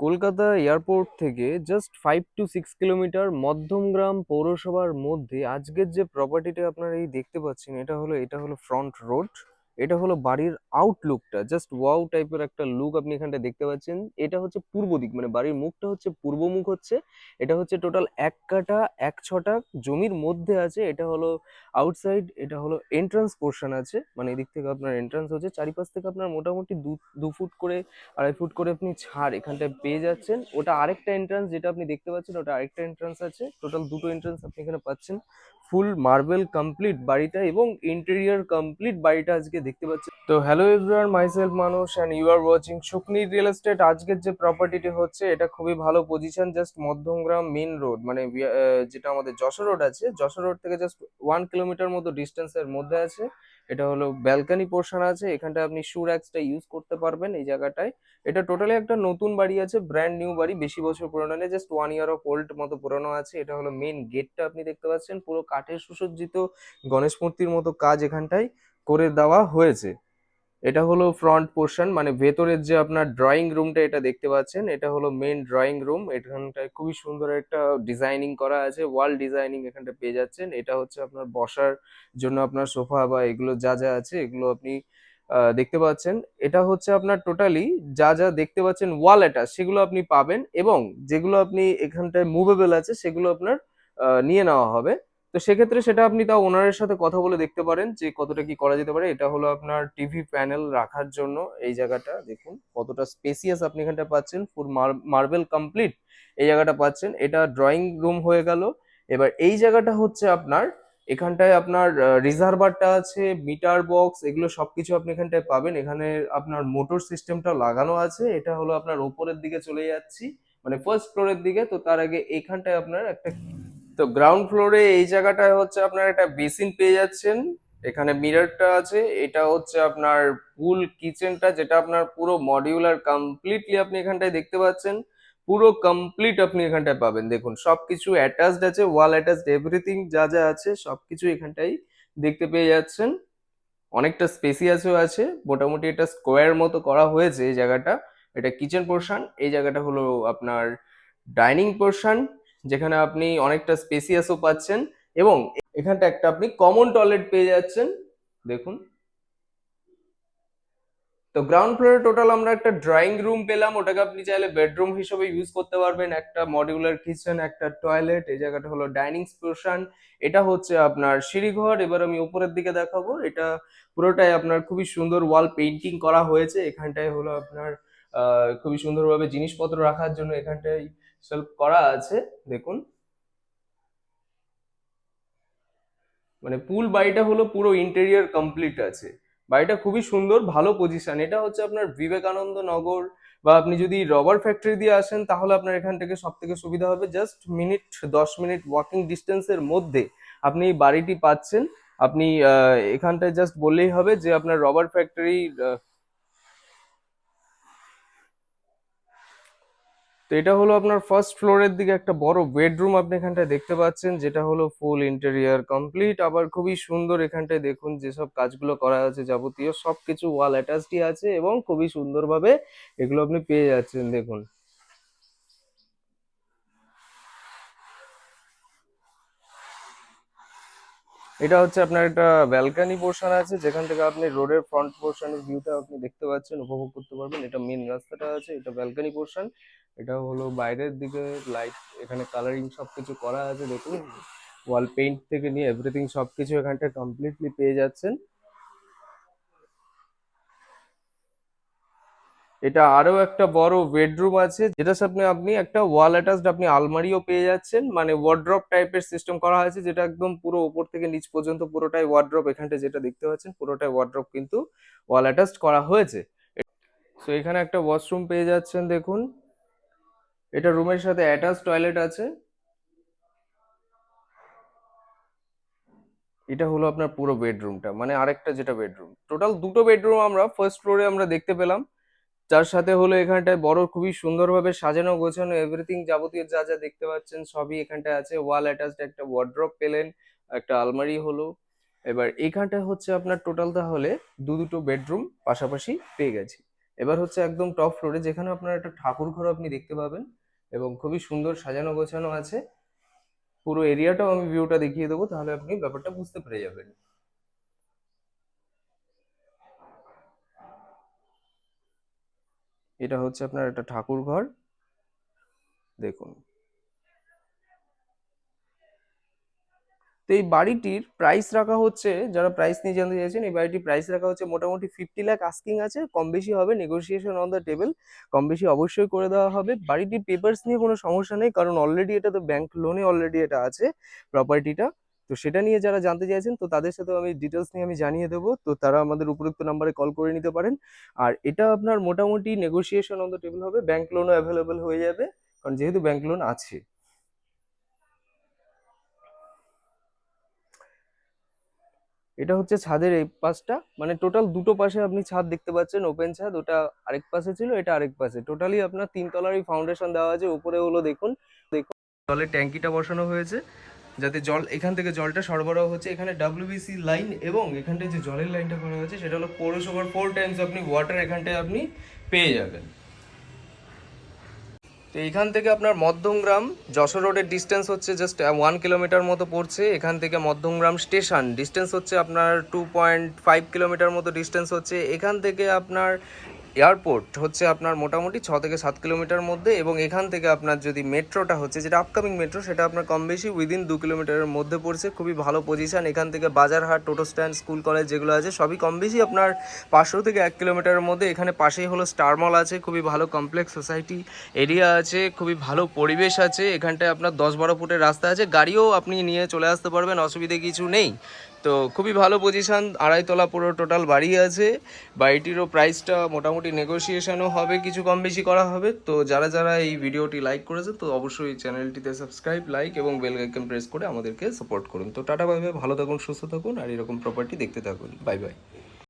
Kolkata airport থেকে just five to six kilometre Madhyamgram পৌরসভার মধ্যে আজকের যে প্রপার্টিটা আপনারা এই দেখতে পাচ্ছেন, এটা হলো এটা হলো ফ্রন্ট রোড এটা হলো বাড়ির আউটলুকটা জাস্ট ওয়াও টাইপের একটা লুক আপনি এখানটা দেখতে পাচ্ছেন। এটা হচ্ছে পূর্ব দিক মানে বাড়ির মুখটা হচ্ছে পূর্ব মুখ হচ্ছে। এটা হচ্ছে টোটাল এক কাঠা এক ছটা জমির মধ্যে আছে। এটা হলো আউটসাইড এটা হলো এন্ট্রান্স পোর্শন আছে। মানে এদিক থেকে আপনার এন্ট্রান্স হচ্ছে। চারিপাশ থেকে আপনার মোটামুটি দু দু ফুট করে, আড়াই ফুট করে আপনি ছাড় এখানটায় পেয়ে যাচ্ছেন। ওটা আরেকটা এন্ট্রান্স যেটা আপনি দেখতে পাচ্ছেন, ওটা আরেকটা এন্ট্রান্স আছে। টোটাল দুটো এন্ট্রান্স আপনি এখানে পাচ্ছেন। ফুল মার্বেল কমপ্লিট বাড়িটা এবং ইন্টেরিয়ার কমপ্লিট বাড়িটা আজকে দেখতে পাচ্ছেন। তো হ্যালো এভরিওয়ান মাইসেলফ মানুষ and you are watching Shukni real estate আজকের যে প্রপার্টিটি হচ্ছে, এটা খুবই ভালো position just Madhyamgram main road মানে যেটা আমাদের যশোর রোড আছে। যশোর রোড থেকে জাস্ট ওয়ান কিলোমিটার মতো ডিস্টেন্সের মধ্যে আছে। এটা হলো ব্যালকানি পোর্শন আছে। এখানটা আপনি শু র্যাক্সটা ইউজ করতে পারবেন এই জায়গাটায়। এটা টোটালি একটা নতুন বাড়ি আছে ব্র্যান্ড নিউ বাড়ি, বেশি বছর পুরনো নেই just one year of old মতো পুরনো আছে। এটা হলো মেন গেটটা আপনি দেখতে পাচ্ছেন। পুরো কাঠের সুসজ্জিত গণেশ মূর্তির মতো কাজ এখানটায়। করে দেওয়া হয়েছে। এটা হলো ফ্রন্ট পোর্শন মানে ভেতরের যে আপনার ড্রয়িং রুমটা এটা দেখতে পাচ্ছেন, এটা হলো মেন ড্রয়িং রুম এখানটায় খুবই সুন্দর একটা ডিজাইনিং করা আছে ওয়াল ডিজাইনিং এখানটা পেয়ে যাচ্ছেন। এটা হচ্ছে আপনার বসার জন্য আপনার সোফা বা এগুলো যা যা আছে, এগুলো আপনি দেখতে পাচ্ছেন। এটা হচ্ছে আপনার টোটালি যা যা দেখতে পাচ্ছেন ওয়াল অ্যাটাচ সেগুলো আপনি পাবেন এবং যেগুলো আপনি এখানটায় মুভেবল আছে, সেগুলো আপনার নিয়ে নেওয়া হবে। তো সেক্ষেত্রে সেটা আপনি তাও ওনারের সাথে কথা বলে দেখতে পারেন যে কতটা কি করা যেতে পারে। এটা হলো আপনার টিভি প্যানেল রাখার জন্য এই জায়গাটা, দেখুন কতটা স্পেসিয়াস আপনি এখানটা পাচ্ছেন। ফুল মার্বেল কমপ্লিট এই জায়গাটা পাচ্ছেন। এটা ড্রয়িং রুম হয়ে গেল। এবার এই জায়গাটা হচ্ছে আপনার, এখানটায় আপনার রিজার্ভারটা আছে মিটার বক্স এগুলো সবকিছু আপনি এখানটায় পাবেন। এখানে আপনার মোটর সিস্টেমটা লাগানো আছে। এটা হলো আপনার ওপরের দিকে চলে যাচ্ছি মানে ফার্স্ট ফ্লোরের দিকে। তো তার আগে এখানটায় আপনার একটা তো গ্রাউন্ড ফ্লোরে এই জায়গাটায় হচ্ছে আপনার একটা বেসিন পেয়ে যাচ্ছেন। এখানে মিররটা আছে। এটা হচ্ছে আপনার ফুল কিচেনটা যেটা আপনার পুরো মডিউলার কমপ্লিটলি আপনি এখানটায় দেখতে পাচ্ছেন। পুরো কমপ্লিট আপনি এখানটায় পাবেন। দেখুন, সবকিছু অ্যাটাচড আছে ওয়াল অ্যাটাচড এভরিথিং যা যা আছে, সবকিছু এখানটাই দেখতে পেয়ে যাচ্ছেন। অনেকটা স্পেসিয়াসও আছে। মোটামুটি এটা স্কোয়ার মতো করা হয়েছে এই জায়গাটা। এটা কিচেন পোর্শন এই জায়গাটা হলো আপনার ডাইনিং পোর্শন যেখানে আপনি অনেকটা স্পেসিয়াসও পাচ্ছেন এবং এখানটা একটা আপনি কমন টয়লেট পেয়ে যাচ্ছেন, দেখুন। তো গ্রাউন্ড ফ্লোরে টোটাল আমরা একটা ড্রয়িং রুম পেলাম, ওটাকে আপনি চাইলে বেডরুম হিসেবে ইউজ করতে পারবেন, একটা মডিউলার কিচেন একটা টয়লেট এই জায়গাটা হলো ডাইনিং পোর্শন এটা হচ্ছে আপনার সিঁড়িঘর, এবার আমি উপরের দিকে দেখাবো, এটা পুরোটাই আপনার খুবই সুন্দর ওয়াল পেইন্টিং করা হয়েছে, এখানটায় হলো আপনার খুবই সুন্দরভাবে জিনিসপত্র রাখার জন্য এখানটায় সেলফ করা আছে, দেখুন। মানে পুল বাড়িটা হলো পুরো ইন্টেরিয়র কমপ্লিট আছে। বাড়িটা খুবই সুন্দর, ভালো পজিশন এটা হচ্ছে আপনার বিবেকানন্দ নগর বা আপনি যদি রবার ফ্যাক্টরি দিয়ে আসেন, তাহলে আপনার এখান থেকে সব থেকে সুবিধা হবে জাস্ট মিনিট দশ মিনিট ওয়াকিং ডিস্টেন্সের মধ্যে আপনি বাড়িটি পাচ্ছেন। আপনি এখানটায় জাস্ট বললেই হবে যে আপনার রবার ফ্যাক্টরি তো এটা হলো আপনার ফার্স্ট ফ্লোরের দিকে একটা বড় বেডরুম আপনি এখানটায় দেখতে পাচ্ছেন, যেটা হলো ফুল ইন্টেরিয়ার কমপ্লিট আবার খুবই সুন্দর এখানটায় দেখুন যেসব কাজগুলো করা আছে যাবতীয়, সবকিছু ওয়াল অ্যাটাচডই আছে এবং খুবই সুন্দরভাবে এগুলো আপনি পেয়ে যাচ্ছেন, দেখুন। এটা হচ্ছে আপনার একটা ব্যালকানি পোর্শন আছে, যেখান থেকে আপনি রোডের ফ্রন্ট পোর্শনের ভিউটা আপনি দেখতে পাচ্ছেন, উপভোগ করতে পারবেন। এটা মেন রাস্তাটা আছে, এটা ব্যালকানি পোর্শন এটা হলো বাইরের দিকে লাইট এখানে কালারিং সবকিছু করা আছে দেখুন। ওয়াল পেইন্ট থেকে নিয়ে এভরিথিং সবকিছু এখানটা কমপ্লিটলি পেয়ে যাচ্ছেন। এটা আরও একটা বড় বেডরুম আছে যেটার সামনে আপনি একটা ওয়াল অ্যাটাচড আপনি আলমারিও পেয়ে যাচ্ছেন। মানে ওয়ার্ড্রপ টাইপের সিস্টেম করা হয়েছে যেটা একদম পুরো উপর থেকে নিচ পর্যন্ত পুরোটাই ওয়ার্ড্রপ এখানটা যেটা দেখতে পাচ্ছেন পুরোটাই ওয়ার্ড্রপ কিন্তু ওয়াল অ্যাটাচড করা হয়েছে। সো এখানে একটা ওয়াশরুম পেয়ে যাচ্ছেন দেখুন। এটা রুমের সাথে অ্যাটাচ টয়লেট আছে। এটা হলো আপনার পুরো বেডরুমটা মানে আরেকটা যেটা বেডরুম। টোটাল দুটো বেডরুম আমরা, ফার্স্ট ফ্লোরে আমরা দেখতে পেলাম। যার সাথে হলো এখানটায় বড়, খুবই সুন্দরভাবে সাজানো, গোছানো এভরিথিং যাবতীয় যা যা দেখতে পাচ্ছেন সবই এখানটায় আছে। ওয়াল অ্যাটাচড একটা ওয়ার্ড্রপ পেলেন, একটা আলমারি হলো। এবার এখানটায় হচ্ছে আপনার টোটাল তাহলে দু দুটো বেডরুম পাশাপাশি পেয়ে গেছি। এবার হচ্ছে একদম টপ ফ্লোরে যেখানে আপনার একটা ঠাকুর ঘর আপনি দেখতে পাবেন। এবং খুবই সুন্দর সাজানো গোছানো আছে। পুরো এরিয়াটাও আমি ভিউটা দেখিয়ে দেবো, তাহলে আপনি ব্যাপারটা বুঝতে পেরে যাবেন। এটা হচ্ছে আপনার একটা ঠাকুর ঘর দেখুন। তো এই বাড়িটির প্রাইস রাখা হচ্ছে, যারা প্রাইস নিয়ে জানতে চাইছেন, এই বাড়িটির প্রাইস রাখা হচ্ছে মোটামুটি ফিফটি লাখ আস্কিং আছে। কম বেশি হবে নেগোসিয়েশন অন দ্য টেবিল কম বেশি অবশ্যই করে দেওয়া হবে। বাড়িটির পেপারস নিয়ে কোনো সমস্যা নেই, কারণ অলরেডি এটা তো ব্যাংক লোনে অলরেডি এটা আছে প্রপার্টিটা তো সেটা নিয়ে যারা জানতে চাইছেন, তো তাদের সাথে আমি ডিটেলস নিয়ে আমি জানিয়ে দেবো। তো তারা আমাদের উপরোক্ত নাম্বারে কল করে নিতে পারেন। আর এটা আপনার মোটামুটি নেগোসিয়েশন অন দ্য টেবিল হবে ব্যাংক লোনও অ্যাভেলেবেল হয়ে যাবে, কারণ যেহেতু ব্যাংক লোন আছে। এটা হচ্ছে ছাদের এই পাশটা। মানে টোটাল দুটো পাশে আপনি ছাদ দেখতে পাচ্ছেন ওপেন ছাদ, ওটা আরেক পাশে ছিল, এটা আরেক পাশে। টোটালি আপনার তিন তলারই ফাউন্ডেশন দেওয়া আছে, উপরে হলো দেখুন দেখুন জলের ট্যাঙ্কিটা বসানো হয়েছে, যাতে জল, এখান থেকে জলটা সরবরাহ হচ্ছে। এখানে ডাব্লিউবিসি লাইন এবং এখানটায় যে জলের লাইনটা করা হয়েছে, সেটা হলো পৌরসভার ফোর টাইমস আপনি ওয়াটার এখানটায় আপনি পেয়ে যাবেন। তো এখান থেকে আপনার মধ্যমগ্রাম, যশোর রোডের ডিস্টেন্স হচ্ছে জাস্ট ওয়ান কিলোমিটার মতো পড়ছে। এখান থেকে মধ্যমগ্রাম স্টেশন ডিস্টেন্স হচ্ছে আপনার টু পয়েন্ট ফাইভ কিলোমিটার মতো ডিস্টেন্স হচ্ছে। এখান থেকে আপনার এয়ারপোর্ট হচ্ছে আপনার মোটামুটি ছ থেকে সাত কিলোমিটার মধ্যে এবং এখান থেকে আপনার যদি মেট্রোটা হচ্ছে, যেটা আপকামিং মেট্রো সেটা আপনার কম বেশি উইদিন দু কিলোমিটারের মধ্যে পড়ছে। খুবই ভালো পজিশন এখান থেকে বাজারহাট, টোটো স্ট্যান্ড, স্কুল কলেজ যেগুলো আছে, সবই কম বেশি আপনার পাঁচশো থেকে এক কিলোমিটারের মধ্যে। এখানে পাশেই হলো স্টার মল আছে, খুবই ভালো কমপ্লেক্স সোসাইটি এরিয়া আছে, খুবই ভালো পরিবেশ আছে। এখানটায় আপনার দশ বারো ফুটের রাস্তা আছে। গাড়িও আপনি নিয়ে চলে আসতে পারবেন, অসুবিধে কিছু নেই। তো খুবই ভালো পজিশন আড়াইতলা পুরো টোটাল বাড়ি আছে। বাড়িটিরও প্রাইসটা মোটামুটি নেগোসিয়েশনও হবে, কিছু কম বেশি করা হবে। তো যারা যারা এই ভিডিওটি লাইক করেছে, তো অবশ্যই চ্যানেলটিতে সাবস্ক্রাইব লাইক এবং বেল আইকন প্রেস করে আমাদেরকে সাপোর্ট করুন। তো টাটা বাই ভালো থাকুন, সুস্থ থাকুন, আর এরকম প্রপার্টি দেখতে থাকুন। Bye bye